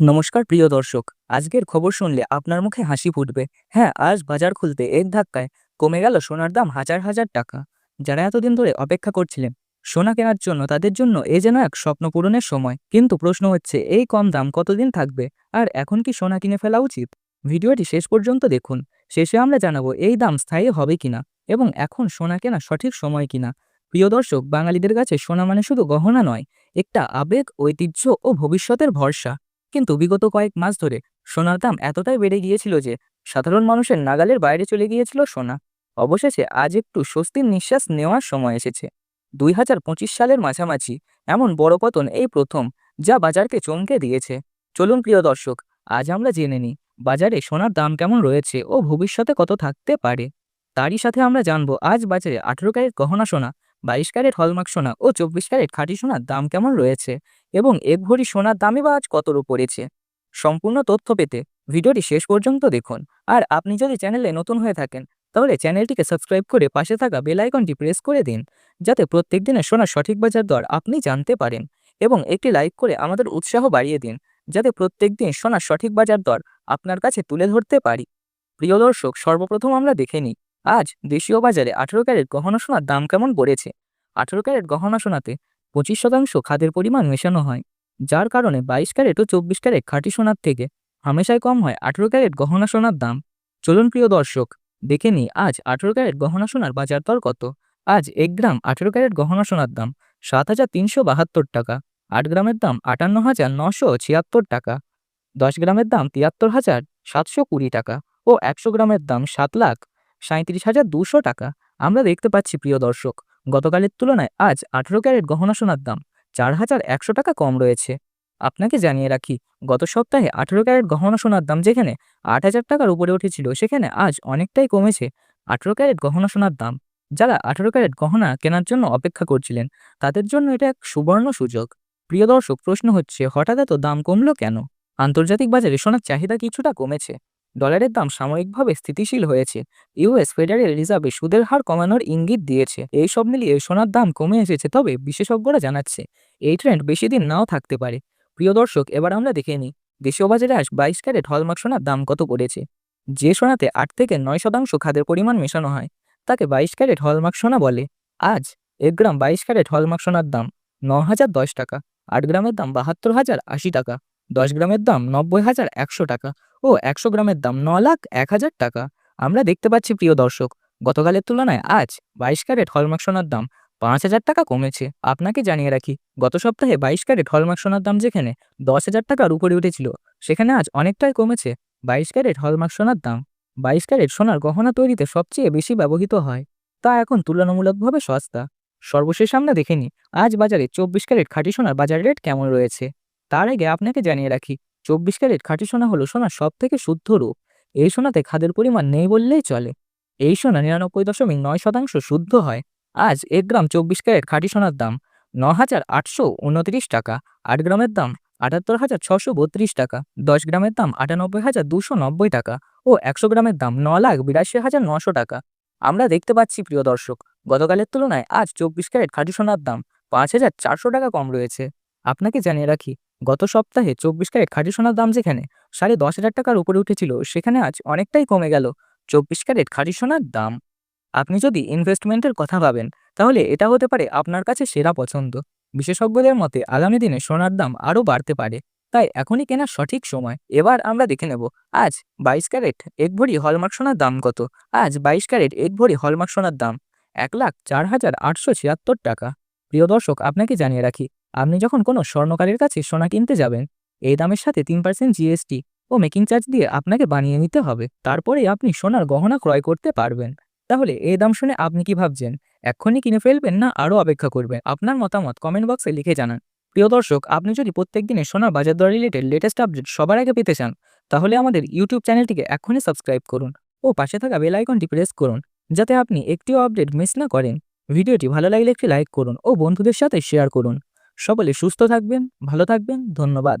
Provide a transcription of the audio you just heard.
নমস্কার প্রিয় দর্শক, আজকের খবর শুনলে আপনার মুখে হাসি ফুটবে। হ্যাঁ আজ বাজার খুলতে এক ধাক্কায় কমে গেল সোনার দাম হাজার হাজার টাকা। যারা এতদিন ধরে অপেক্ষা করছিলেন, সোনা কেনার জন্য তাদের জন্য এ যেন এক স্বপ্ন পূরণের সময়। কিন্তু প্রশ্ন হচ্ছে, এই কম দাম কতদিন থাকবে? আর এখন কি সোনা কিনে ফেলা উচিত? ভিডিওটি শেষ পর্যন্ত দেখুন। শেষে আমরা জানাব, এই দাম স্থায়ী হবে কিনা? এবং এখন সোনা কেনা সঠিক সময় কিনা? প্রিয় দর্শক, বাঙালিদের কাছে সোনা মানে শুধু গহনা নয়, একটা আবেগ, ঐতিহ্য ও ভবিষ্যতের ভরসা। কিন্তু বিগত কয়েক মাস ধরে সোনার দাম এতটাই বেড়ে গিয়েছিল যে সাধারণ মানুষের নাগালের বাইরে চলে গিয়েছিল সোনা। অবশেষে আজ একটু স্বস্তির নিঃশ্বাস নেওয়ার সময় এসেছে। দুই হাজার পঁচিশ সালের মাঝামাঝি এমন বড় পতন এই প্রথম যা বাজারকে চমকে দিয়েছে। চলুন প্রিয় দর্শক, আজ আমরা জেনে নিই বাজারে সোনার দাম কেমন রয়েছে ও ভবিষ্যতে কত থাকতে পারে। তারই সাথে আমরা জানব আজ বাজারে আঠেরো ক্যারেট গহনা সোনা বাইশ ক্যারেট হলমার্ক সোনা ও চব্বিশ ক্যারেট খাঁটি সোনার দাম কেমন রয়েছে? এবং এক ভরি সোনার দামই বা আজ কতর পড়েছে সম্পূর্ণ তথ্য পেতে ভিডিওটি শেষ পর্যন্ত দেখুন। আর আপনি যদি চ্যানেলে নতুন হয়ে থাকেন, তাহলে চ্যানেলটিকে সাবস্ক্রাইব করে পাশে থাকা বেল আইকনটি প্রেস করে দিন, যাতে প্রত্যেক দিনের সোনার সঠিক বাজার দর আপনি জানতে পারেন এবং একটি লাইক করে আমাদের উৎসাহ বাড়িয়ে দিন, যাতে প্রত্যেক দিন সোনার সঠিক বাজার দর আপনার কাছে তুলে ধরতে পারি। প্রিয় দর্শক, সর্বপ্রথম আমরা দেখে নিই আজ দেশীয় বাজারে আঠেরো ক্যারেট গহনা সোনার দাম কেমন পড়েছে আঠেরো ক্যারেট গহনা সোনাতে পঁচিশ শতাংশ খাদের পরিমাণ মেশানো হয়, যার কারণে বাইশ ক্যারেট ও চব্বিশ ক্যারেট খাঁটি সোনার থেকে হামেশায় কম হয় আঠেরো ক্যারেট গহনা সোনার দাম। চলুন প্রিয় দর্শক, দেখে নিই আজ আঠেরো ক্যারেট গহনা সোনার বাজার দর কত। আজ এক গ্রাম আঠেরো ক্যারেট গহনা সোনার দাম সাত হাজার তিনশো বাহাত্তর টাকা, আট গ্রামের দাম আটান্ন হাজার নশো ছিয়াত্তর টাকা, দশ গ্রামের দাম তিয়াত্তর হাজার সাতশো কুড়ি টাকা ও একশো গ্রামের দাম সাত লাখ সাঁত্রিশ হাজার দুশো টাকা। আমরা দেখতে পাচ্ছি, প্রিয় দর্শক, গতকালের তুলনায় আজ আঠেরো ক্যারেট গহনা সোনার দাম চার হাজার একশো টাকা কম রয়েছে। আপনাকে জানিয়ে রাখি, গত সপ্তাহে আঠেরো ক্যারেট গহনা সোনার দাম যেখানে আট হাজার টাকার উপরে উঠেছিল, সেখানে আজ অনেকটাই কমেছে আঠেরো ক্যারেট গহনা সোনার দাম। যারা আঠেরো ক্যারেট গহনা কেনার জন্য অপেক্ষা করছিলেন, তাদের জন্য এটা এক সুবর্ণ সুযোগ। প্রিয় দর্শক, প্রশ্ন হচ্ছে, হঠাৎ এত দাম কমলো কেন? আন্তর্জাতিক বাজারে সোনার চাহিদা কিছুটা কমেছে। ডলারের দাম সাময়িকভাবে স্থিতিশীল হয়েছে। ইউএস ফেডারেল রিজার্ভে সুদের হার কমানোর ইঙ্গিত দিয়েছে। এই সব মিলিয়ে সোনার দাম কমে এসেছে, তবে বিশেষজ্ঞরা জানাচ্ছে, এই ট্রেন্ড বেশি দিন নাও থাকতে পারে। প্রিয় দর্শক, এবার আমরা দেখে নিই, দেশীয় বাজারে আজ বাইশ ক্যারেট হলমার্ক সোনার দাম কত পড়েছে? যে সোনাতে আট থেকে নয় শতাংশ খাদের পরিমাণ মেশানো হয়, তাকে বাইশ ক্যারেট হলমার্ক সোনা বলে। আজ এক গ্রাম বাইশ ক্যারেট হলমার্ক সোনার দাম ন হাজার দশ টাকা, আট গ্রামের দাম বাহাত্তর হাজার আশি টাকা, দশ গ্রামের দাম নব্বই হাজার একশো টাকা ও একশো গ্রামের দাম ন লাখ এক হাজার টাকা। আমরা দেখতে পাচ্ছি, প্রিয় দর্শক, গতকালের তুলনায় আজ বাইশ ক্যারেট হলমার্ক সোনার দাম পাঁচ হাজার টাকা কমেছে। আপনাকে জানিয়ে রাখি, গত সপ্তাহে বাইশ ক্যারেট হলমার্ক সোনার দাম যেখানে দশ হাজার টাকার উপরে উঠেছিল, সেখানে আজ অনেকটাই কমেছে বাইশ ক্যারেট হলমার্ক সোনার দাম। বাইশ ক্যারেট সোনার গহনা তৈরিতে সবচেয়ে বেশি ব্যবহৃত হয়, তা এখন তুলনামূলকভাবে সস্তা। সর্বশেষ আমরা দেখে নিই, আজ বাজারে চব্বিশ ক্যারেট খাঁটি সোনার বাজার রেট কেমন রয়েছে? তার আগে আপনাকে জানিয়ে রাখি চব্বিশ ক্যারেট খাঁটি সোনা হলো সোনার সব থেকে শুদ্ধ রূপ। এই সোনাতে খাদের পরিমাণ নেই বললেই চলে। এই সোনা নিরানব্বই দশমিক নয় শতাংশ শুদ্ধ হয়। আজ এক গ্রাম চব্বিশ ক্যারেট খাঁটি সোনার দাম ন হাজার আটশো উনত্রিশ টাকা, আট গ্রামের দাম আটাত্তর হাজার ছশো বত্রিশ টাকা, দশ গ্রামের দাম আটানব্বই হাজার দুশো নব্বই টাকা ও একশো গ্রামের দাম ন লাখ বিরাশি হাজার নশো টাকা। আমরা দেখতে পাচ্ছি, প্রিয় দর্শক, গতকালের তুলনায় আজ চব্বিশ ক্যারেট খাঁটি সোনার দাম পাঁচ হাজার চারশো টাকা কম রয়েছে। আপনাকে জানিয়ে রাখি গত সপ্তাহে চব্বিশ ক্যারেট খাঁটি সোনার দাম যেখানে সাড়ে দশ হাজার টাকার উপরে উঠেছিল, সেখানে আজ অনেকটাই কমে গেল। চব্বিশ ক্যারেট খাঁটি সোনার দাম। আপনি যদি ইনভেস্টমেন্টের কথা ভাবেন, তাহলে এটা হতে পারে আপনার কাছে সেরা পছন্দ। বিশেষজ্ঞদের মতে, আগামী দিনে সোনার দাম আরও বাড়তে পারে। তাই এখনই কেনার সঠিক সময়। এবার আমরা দেখে নেব, আজ বাইশ ক্যারেট এক ভরি হলমার্ক সোনার দাম কত? আজ বাইশ ক্যারেট এক ভরি হলমার্ক সোনার দাম এক লাখ চার হাজার আটশো ছিয়াত্তর টাকা। প্রিয় দর্শক, আপনাকে জানিয়ে রাখি আপনি যখন কোনো স্বর্ণকারের কাছে সোনা কিনতে যাবেন, এই দামের সাথে তিন পার্সেন্ট জিএসটি ও মেকিং চার্জ দিয়ে আপনাকে বানিয়ে নিতে হবে। তারপরে আপনি সোনার গহনা ক্রয় করতে পারবেন। তাহলে এই দাম শুনে আপনি কি ভাবছেন? এক্ষুনি কিনে ফেলবেন না আরও অপেক্ষা করবেন? আপনার মতামত কমেন্ট বক্সে লিখে জানান। প্রিয় দর্শক, আপনি যদি প্রত্যেক দিনে সোনার বাজার দর রিলেটেড লেটেস্ট আপডেট সবার আগে পেতে চান, তাহলে আমাদের ইউটিউব চ্যানেলটিকে এখনই সাবস্ক্রাইব করুন ও পাশে থাকা বেল আইকনটি প্রেস করুন, যাতে আপনি একটিও আপডেট মিস না করেন। ভিডিওটি ভালো লাগলে একটি লাইক করুন ও বন্ধুদের সাথে শেয়ার করুন। সকলে সুস্থ থাকবেন ভালো থাকবেন ধন্যবাদ।